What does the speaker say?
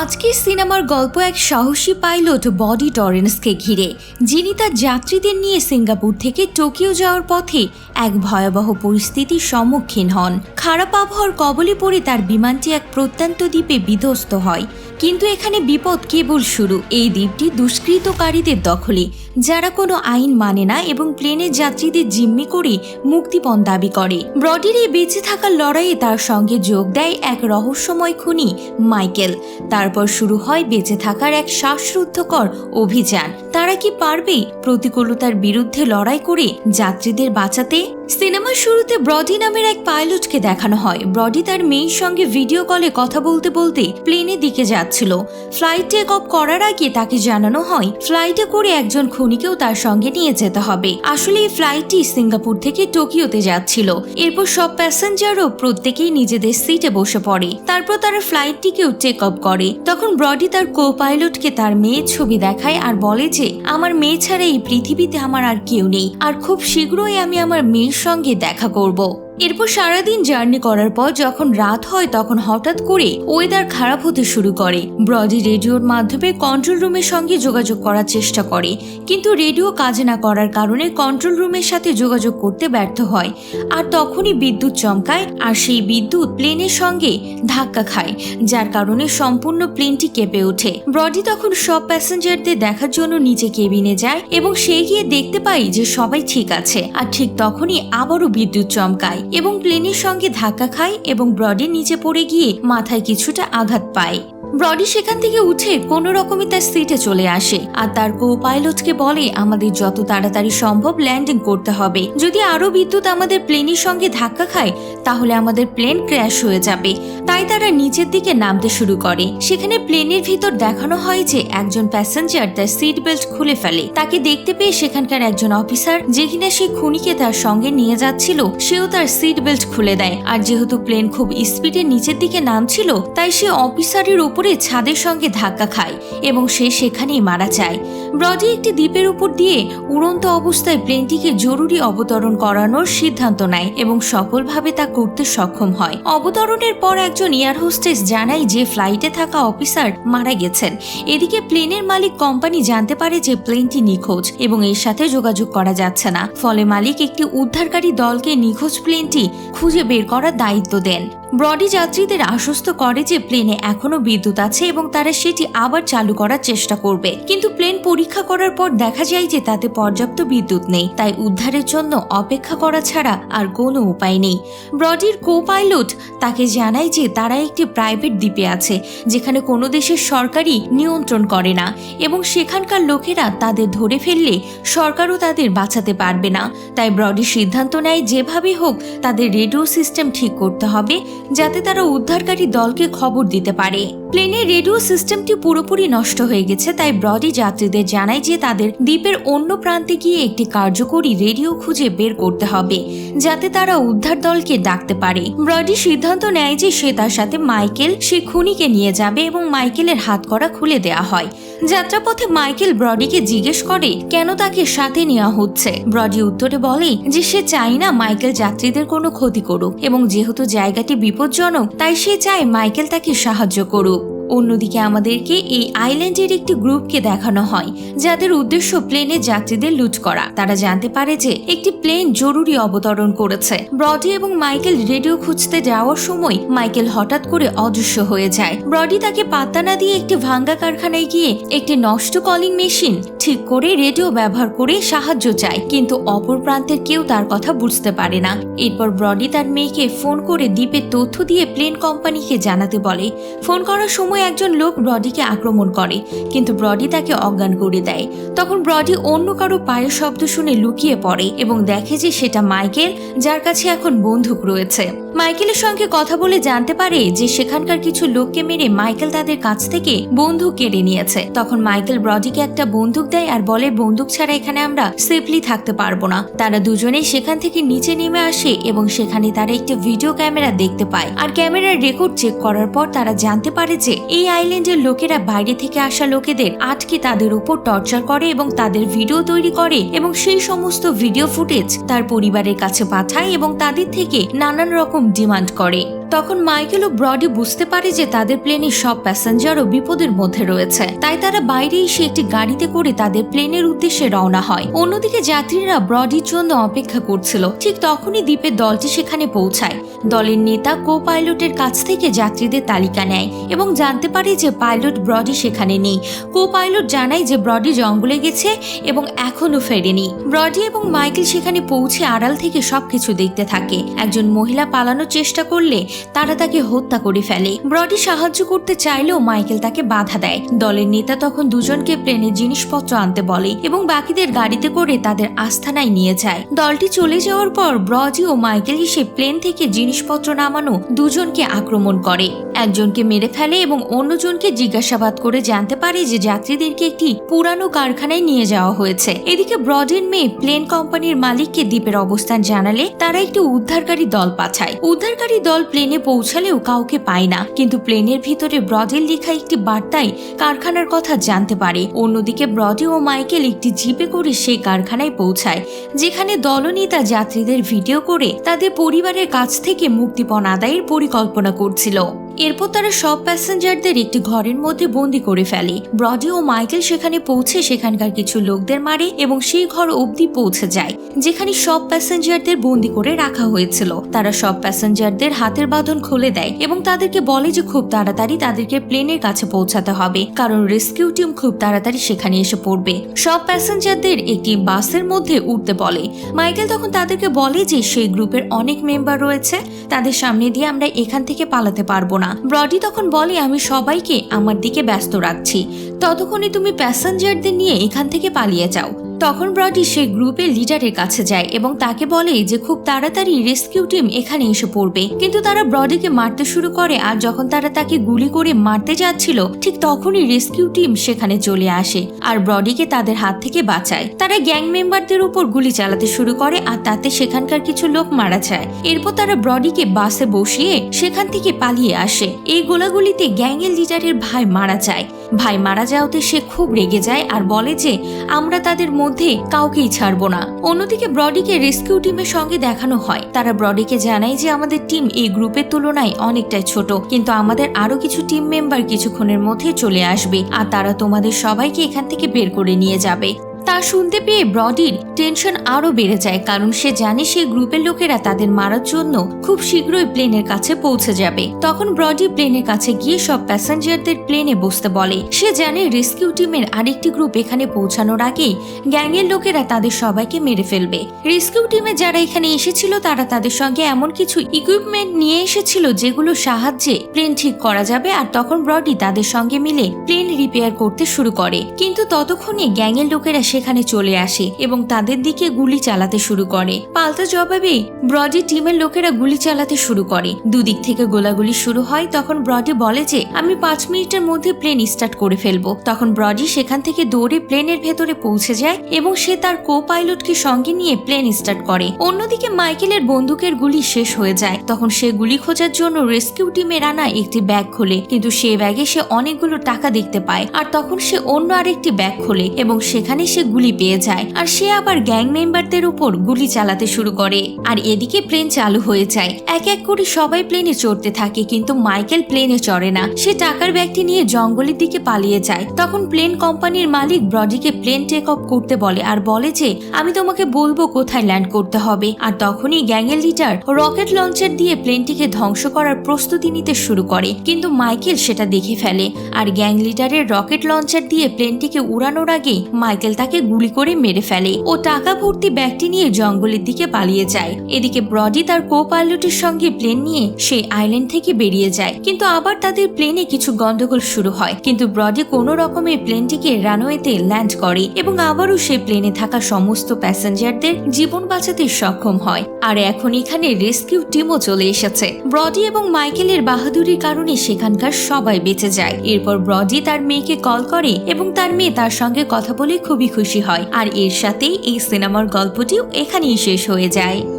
আজকের সিনেমার গল্প এক সাহসী পাইলট বডি টরেন্সকে ঘিরে, যিনি তার যাত্রীদের নিয়ে সিঙ্গাপুর থেকে টোকিও যাওয়ার পথে এক ভয়াবহ পরিস্থিতির সম্মুখীন হন। খারাপ আবহাওয়ার কবলে পড়ে তার বিমানটি এক প্রত্যন্ত দ্বীপে বিধ্বস্ত হয়। কিন্তু এখানে বিপদ কেবল শুরু। এই দ্বীপটি দুষ্কৃতকারীদের দখলে, যারা কোনো আইন মানে না এবং প্লেনের যাত্রীদের জিম্মি করে মুক্তিপণ দাবি করে। ব্রডির এই বেঁচে থাকার লড়াইয়ে তার সঙ্গে যোগ দেয় এক রহস্যময় খুনি মাইকেল। তারপর শুরু হয় বেঁচে থাকার এক শ্বাসরুদ্ধকর অভিযান। তারা কি পারবে প্রতিকূলতার বিরুদ্ধে লড়াই করে যাত্রীদের বাঁচাতে? সিনেমার শুরুতে ব্রডি নামের এক পাইলটকে দেখানো হয়। ব্রডি তার মেয়ের সঙ্গে ভিডিও কলে কথা বলতে বলতে প্লেনের দিকে যাচ্ছিল। ফ্লাইট টেক অফ করার আগে তাকে জানানো হয় ফ্লাইটে করে একজন খুনিকেও তার সঙ্গে নিয়ে যেতে হবে। আসলে এই ফ্লাইটটি সিঙ্গাপুর থেকে টোকিওতে যাচ্ছিল। এরপর সব প্যাসেঞ্জারও প্রত্যেকেই নিজেদের সিটে বসে পড়ে। তারপর তারা ফ্লাইটটিকেও টেক অফ করে। তখন ব্রডি তার কো পাইলটকে তার মেয়ের ছবি দেখায় আর বলে যে আমার মেয়ে ছাড়া এই পৃথিবীতে আমার আর কেউ নেই। আর খুব শীঘ্রই আমি আমার মেয়ের সঙ্গে দেখা করব। এরপর সারাদিন জার্নি করার পর যখন রাত হয়, তখন হঠাৎ করে ওয়েদার খারাপ হতে শুরু করে। ব্রডি রেডিওর মাধ্যমে কন্ট্রোল রুমের সঙ্গে যোগাযোগ করার চেষ্টা করে। কিন্তু রেডিও কাজ না করার কারণে কন্ট্রোল রুমের সাথে যোগাযোগ করতে ব্যর্থ হয়। আর তখনই বিদ্যুৎ চমকায় আর সেই বিদ্যুৎ প্লেনের সঙ্গে ধাক্কা খায়, যার কারণে সম্পূর্ণ প্লেনটি কেঁপে ওঠে। ব্রডি তখন সব প্যাসেঞ্জারদের দেখার জন্য নিচে কেবিনে যায় এবং সে গিয়ে দেখতে পাই যে সবাই ঠিক আছে। আর ঠিক তখনই আবারও বিদ্যুৎ চমকায়। এবং প্লেনের সঙ্গে ধাক্কা খায় এবং ব্রডের নিচে পড়ে গিয়ে মাথায় কিছুটা আঘাত পায়। ব্রডি সেখান থেকে উঠে কোনো রকমে তার সিটে চলে আসে আর তার কো পাইলটকে বলে, আমাদের যত তাড়াতাড়ি সম্ভব ল্যান্ডিং করতে হবে। যদি আরও বিদ্যুৎ আমাদের প্লেনের সঙ্গে ধাক্কা খায়, তাহলে আমাদের প্লেন ক্র্যাশ হয়ে যাবে। তাই তারা নিচের দিকে নামতে শুরু করে। সেখানে প্লেনের ভিতর দেখানো হয় যে একজন প্যাসেঞ্জার তার সিট বেল্ট খুলে ফেলে। তাকে দেখতে পেয়ে সেখানকার একজন অফিসার যে কিনা সেই খুনিকে তার সঙ্গে নিয়ে যাচ্ছিল, সেও তার সিট বেল্ট খুলে দেয়। আর যেহেতু প্লেন খুব স্পিডে নিচের দিকে নামছিল, তাই সে অফিসারের উপরে ছাদের সঙ্গে ধাক্কা খায় এবং সে সেখানেই মারা যায়। ব্রডি একটি দ্বীপের উপর দিয়ে উড়ন্ত অবস্থায় প্লেনটিকে জরুরি অবতরণ করানোর সিদ্ধান্ত নেয় এবং সফলভাবে তা করতে সক্ষম হয়। অবতরণের পর একজন এয়ার হোস্টেস জানায় যে ফ্লাইটে থাকা অফিসার মারা গেছেন। এদিকে প্লেনের মালিক কোম্পানি জানতে পারে যে প্লেনটি নিখোঁজ এবং এর সাথে যোগাযোগ করা যাচ্ছে না। ফলে মালিক একটি উদ্ধারকারী দলকে নিখোঁজ প্লেনটি খুঁজে বের করার দায়িত্ব দেন। ব্রডি যাত্রীদের আশ্বস্ত করে যে প্লেনে এখনও বিদ্যুৎ আছে এবং তারা সেটি আবার চালু করার চেষ্টা করবে। কিন্তু প্লেন পরীক্ষা করার পর দেখা যায় যে তাতে পর্যাপ্ত বিদ্যুৎ নেই, তাই উদ্ধারের জন্য অপেক্ষা করা ছাড়া আর কোনো উপায় নেই। ব্রডির কো পাইলট তাকে জানায় যে তারা একটি প্রাইভেট দ্বীপে আছে, যেখানে কোনো দেশের সরকারই নিয়ন্ত্রণ করে না এবং সেখানকার লোকেরা তাদের ধরে ফেললে সরকারও তাদের বাঁচাতে পারবে না। তাই ব্রডি সিদ্ধান্ত নেয়, যেভাবে হোক তাদের রেডিও সিস্টেম ঠিক করতে হবে যাতে তারা উদ্ধারকারী দলকে খবর দিতে পারে। প্লেনের রেডিও সিস্টেমটি পুরোপুরি নষ্ট হয়ে গেছে, তাই ব্রডি যাত্রীদের জানায় যে তাদের দ্বীপের অন্য প্রান্তে গিয়ে একটি কার্যকরী রেডিও খুঁজে বের করতে হবে, যাতে তারা উদ্ধার দলকে ডাকতে পারে। ব্রডি সিদ্ধান্ত নেয় যে সে তার সাথে মাইকেল, সে খুনিকে নিয়ে যাবে এবং মাইকেলের হাত করা খুলে দেয়া হয়। যাত্রাপথে মাইকেল ব্রডিকে জিজ্ঞেস করে, কেন তাকে সাথে নেওয়া হচ্ছে? ব্রডি উত্তরে বলে, যে সে চায় না মাইকেল যাত্রীদের কোনো ক্ষতি করুক এবং যেহেতু জায়গাটি বিপজ্জনক, তাই সে চায় মাইকেল তাকে সাহায্য করুক। অন্যদিকে আমাদেরকে এই আইল্যান্ডের একটি গ্রুপকে দেখানো হয়, যাদের উদ্দেশ্য প্লেনে যাত্রীদের লুট করা। তারা জানতে পারে যে একটি প্লেন জরুরি অবতরণ করেছে। ব্রডি এবং মাইকেল রেডিও খুঁজতে যাওয়ার সময় মাইকেল হঠাৎ করে অদৃশ্য হয়ে যায়। ব্রডি তাকে পাত্তা না দিয়ে একটি ভাঙ্গা কারখানায় গিয়ে একটি নষ্ট কলিং মেশিন ঠিক করে রেডিও ব্যবহার করে সাহায্য চায়, কিন্তু অপর প্রান্তের কেউ তার কথা বুঝতে পারে না। এরপর ব্রডি তার মেয়েকে ফোন করে দ্বীপের তথ্য দিয়ে প্লেন কোম্পানিকে জানাতে বলে। ফোন করার সময় একজন লোক ব্রডিকে আক্রমণ করে, কিন্তু ব্রডি তাকে অজ্ঞান করে দেয়। তখন ব্রডি অন্য কারও পায়ের শব্দ শুনে লুকিয়ে পড়ে এবং দেখে যে সেটা মাইকেল, যার কাছে এখন বন্দুক রয়েছে। মাইকেলের সঙ্গে কথা বলে জানতে পারে যে সেখানকার কিছু লোককে মেরে মাইকেল তাদের কাছ থেকে বন্দুক কেড়ে নিয়েছে। তখন মাইকেল ব্রডিকে একটা বন্দুক দেয় আর বলে, বন্দুক ছাড়া এখানে আমরা সেফলি থাকতে পারব না। তারা দুজনে সেখান থেকে নিচে নেমে আসে এবং সেখানে তারা একটি ভিডিও ক্যামেরা দেখতে পায়। আর ক্যামেরার রেকর্ড চেক করার পর তারা জানতে পারে যে এই আইল্যান্ডের লোকেরা বাইরে থেকে আসা লোকেদের আটকে তাদের উপর টর্চার করে এবং তাদের ভিডিও তৈরি করে এবং সেই সমস্ত ভিডিও ফুটেজ তার পরিবারের কাছে পাঠায় এবং তাদের থেকে নানান রকম ডিমান্ড করে। তখন মাইকেল ও ব্রডি বুঝতে পারে যে তাদের প্লেনের সব প্যাসেঞ্জারও বিপদের মধ্যে রয়েছে। তাই তারা বাইরে এসে একটি গাড়িতে করে তাদের প্লেনের উদ্দেশ্যে রওনা হয়। অন্যদিকে যাত্রীরা ব্রডির জন্য অপেক্ষা করছিল। ঠিক তখনই দ্বীপের দলটি সেখানে পৌঁছায়। দলের নেতা কো পাইলটের কাছ থেকে যাত্রীদের তালিকা নেয় এবং জানতে পারে যে পাইলট ব্রডি সেখানে নেই। কো পাইলট জানায় যে ব্রডি জঙ্গলে গেছে এবং এখনও ফেরেনি। ব্রডি এবং মাইকেল সেখানে পৌঁছে আড়াল থেকে সবকিছু দেখতে থাকে। একজন মহিলা পালানোর চেষ্টা করলে তারা তাকে হত্যা করে ফেলে। ব্রডি সাহায্য করতে চাইলেও মাইকেল তাকে বাধা দেয়। দলের নেতা তখন দুজনকে প্লেনের জিনিসপত্র আনতে বলে এবং বাকিদের গাড়িতে করে তাদের আস্থানায় নিয়ে যায়। দলটি চলে যাওয়ার পর ব্রজি ও মাইকেল এসে প্লেন থেকে জিনিসপত্র নামানো দুজনকে আক্রমণ করে। একজনকে মেরে ফেলে এবং অন্যজনকে জিজ্ঞাসাবাদ করে জানতে পারে যে যাত্রীদেরকে একটি পুরানো কারখানায় নিয়ে যাওয়া হয়েছে। এদিকে ব্রডের মেয়ে প্লেন কোম্পানির মালিককে দ্বীপের অবস্থান জানালে তারা একটি উদ্ধারকারী দল পাঠায়। উদ্ধারকারী দল প্লেনে পৌঁছালেও কাউকে পায় না। কিন্তু প্লেনের ভিতরে ব্রডের লেখা একটি বার্তায় কারখানার কথা জানতে পারে। অন্যদিকে ব্রডি ও মাইকেল একটি জিপে করে সেই কারখানায় পৌঁছায়, যেখানে দলনেতা যাত্রীদের ভিডিও করে তাদের পরিবারের কাছ থেকে মুক্তিপণ আদায়ের পরিকল্পনা করছিল। এরপর তারা সব প্যাসেঞ্জারদের একটি ঘরের মধ্যে বন্দি করে ফেলে। ব্রডি ও মাইকেল সেখানে পৌঁছে সেখানকার কিছু লোকদের মারে এবং সেই ঘর অবধি পৌঁছে যায়, যেখানে সব প্যাসেঞ্জারদের বন্দি করে রাখা হয়েছিল। তারা সব প্যাসেঞ্জারদের হাতের বাঁধন খুলে দেয় এবং তাদেরকে বলে যে খুব তাড়াতাড়ি তাদেরকে প্লেনের কাছে পৌঁছাতে হবে, কারণ রেস্কিউ টিম খুব তাড়াতাড়ি সেখানে এসে পড়বে। সব প্যাসেঞ্জারদের একটি বাসের মধ্যে উঠতে বলে। মাইকেল তখন তাদেরকে বলে যে সেই গ্রুপের অনেক মেম্বার রয়েছে, তাদের সামনে দিয়ে আমরা এখান থেকে পালাতে পারব না। ব্রডি তখন বলে, আমি সবাইকে আমার দিকে ব্যস্ত রাখছি। ততক্ষণে তুমি প্যাসেঞ্জারদের নিয়ে এখান থেকে পালিয়ে যাও। তখন ব্রডি সেই গ্রুপের লিডারের কাছে যায় এবং তাকে বলে যে খুব তাড়াতাড়ি রেস্কিউ টিম এখানে এসে পড়বে। কিন্তু তারা ব্রডিকে মারতে শুরু করে আর যখন তারা তাকে গুলি করে মারতে যাচ্ছিল, ঠিক তখনই রেস্কিউ টিম সেখানে চলে আসে আর ব্রডিকে তাদের হাত থেকে বাঁচায়। তারা গ্যাং মেম্বারদের উপর গুলি চালাতে শুরু করে আর তাতে সেখানকার কিছু লোক মারা যায়। এরপর তারা ব্রডিকে বাসে বসিয়ে সেখান থেকে পালিয়ে আসে। এই গোলাগুলিতে গ্যাংয়ের লিডারের ভাই মারা যায়। ভাই মারা যাওয়াতে সে খুব রেগে যায় আর বলে যে, আমরা তাদের মধ্যে কাউকেই ছাড়বো না। অন্যদিকে ব্রডিকে রেস্কিউ টিমের সঙ্গে দেখানো হয়। তারা ব্রডিকে জানায় যে আমাদের টিম এই গ্রুপের তুলনায় অনেকটাই ছোট, কিন্তু আমাদের আরও কিছু টিম মেম্বার কিছুক্ষণের মধ্যে চলে আসবে, আর তারা তোমাদের সবাইকে এখান থেকে বের করে নিয়ে যাবে। তা শুনতে পেয়ে ব্রডির টেনশন আরও বেড়ে যায়, কারণ সে জানে সেই গ্রুপের লোকেরা তাদের মারার জন্য খুব শীঘ্রই প্লেনের কাছে পৌঁছে যাবে। তখন ব্রডি প্লেনের কাছে গিয়ে সব প্যাসেঞ্জারদের প্লেনে বসতে বলে। সে জানে রেস্কিউ টিমের আরেকটি গ্রুপ এখানে পৌঁছানোর আগেই গ্যাংয়ের লোকেরা তাদের সবাইকে মেরে ফেলবে। রেস্কিউ টিমে যারা এখানে এসেছিল, তারা তাদের সঙ্গে এমন কিছু ইকুইপমেন্ট নিয়ে এসেছিল যেগুলো সাহায্যে প্লেন ঠিক করা যাবে, আর তখন ব্রডি তাদের সঙ্গে মিলে প্লেন রিপেয়ার করতে শুরু করে। কিন্তু ততক্ষণে গ্যাংয়ের লোকেরা সেখানে চলে আসে এবং তাদের দিকে গুলি চালাতে শুরু করে। পাল্টা জবাবে ব্রডি টিমের লোকেরা গুলি চালাতে শুরু করে। দুদিক থেকে গোলাগুলি শুরু হয়, তখন ব্রডি বলে যে, আমি পাঁচ মিনিটের মধ্যে প্লেন স্টার্ট করে ফেলব। তখন ব্রডি সেখান থেকে দৌড়ে প্লেনের ভেতরে পৌঁছে যায় এবং সে তার কো পাইলটকে সঙ্গে নিয়ে প্লেন স্টার্ট করে। অন্যদিকে মাইকেলের বন্দুকের গুলি শেষ হয়ে যায়। তখন সে গুলি খোঁজার জন্য রেস্কিউ টিমের আনা একটি ব্যাগ খোলে, কিন্তু সে ব্যাগে সে অনেকগুলো টাকা দেখতে পায়। আর তখন সে অন্য আরেকটি ব্যাগ খোলে এবং সেখানে সে গুলি পেয়ে যায়, আর সে আবার গ্যাং মেম্বারদের উপর গুলি চালাতে শুরু করে। আর এদিকে প্লেন চালু হয়ে যায়। এক এক করে সবাই প্লেনে চড়তে থাকে, কিন্তু মাইকেল প্লেনে চড়ে না। সে টাকার ব্যাগটি নিয়ে জঙ্গলের দিকে পালিয়ে যায়। তখন প্লেন কোম্পানির মালিক ব্রডিকে প্লেন টেক অফ করতে বলে, আর বলে যে, আমি তোমাকে বলব কোথায় ল্যান্ড করতে হবে। আর তখনই গ্যাংয়ের লিডার রকেট লঞ্চার দিয়ে প্লেনটিকে ধ্বংস করার প্রস্তুতি নিতে শুরু করে। কিন্তু মাইকেল সেটা দেখে ফেলে। আর গ্যাং লিডারের রকেট লঞ্চার দিয়ে প্লেনটিকে উড়ানোর আগে মাইকেল তাকে গুলি করে মেরে ফেলে ও টাকা ভর্তি ব্যাগটি নিয়ে জঙ্গলের দিকে পালিয়ে যায়। এদিকে ব্রডি তার কো পাইলটের সঙ্গে প্লেন নিয়ে সেই আইল্যান্ড থেকে বেরিয়ে যায়। কিন্তু আবার তাদের প্লেনে কিছু গন্ডগোল শুরু হয়। কিন্তু ব্রডি কোনো রকমের প্লেনটিকে রানওয়েতে ল্যান্ড করে এবং আবারও সে প্লেনে থাকা সমস্ত প্যাসেঞ্জারদের জীবন বাঁচাতে সক্ষম হয়। আর এখন এখানে রেস্কিউ টিমও চলে এসেছে। ব্রডি এবং মাইকেলের বাহাদুরির কারণে সেখানকার সবাই বেঁচে যায়। এরপর ব্রডি তার মেয়েকে কল করে এবং তার মেয়ে তার সঙ্গে কথা বলে খুবই খুশি হয়। আর এর সাথেই এই সিনেমার গল্পটিও এখানেই শেষ হয়ে যায়।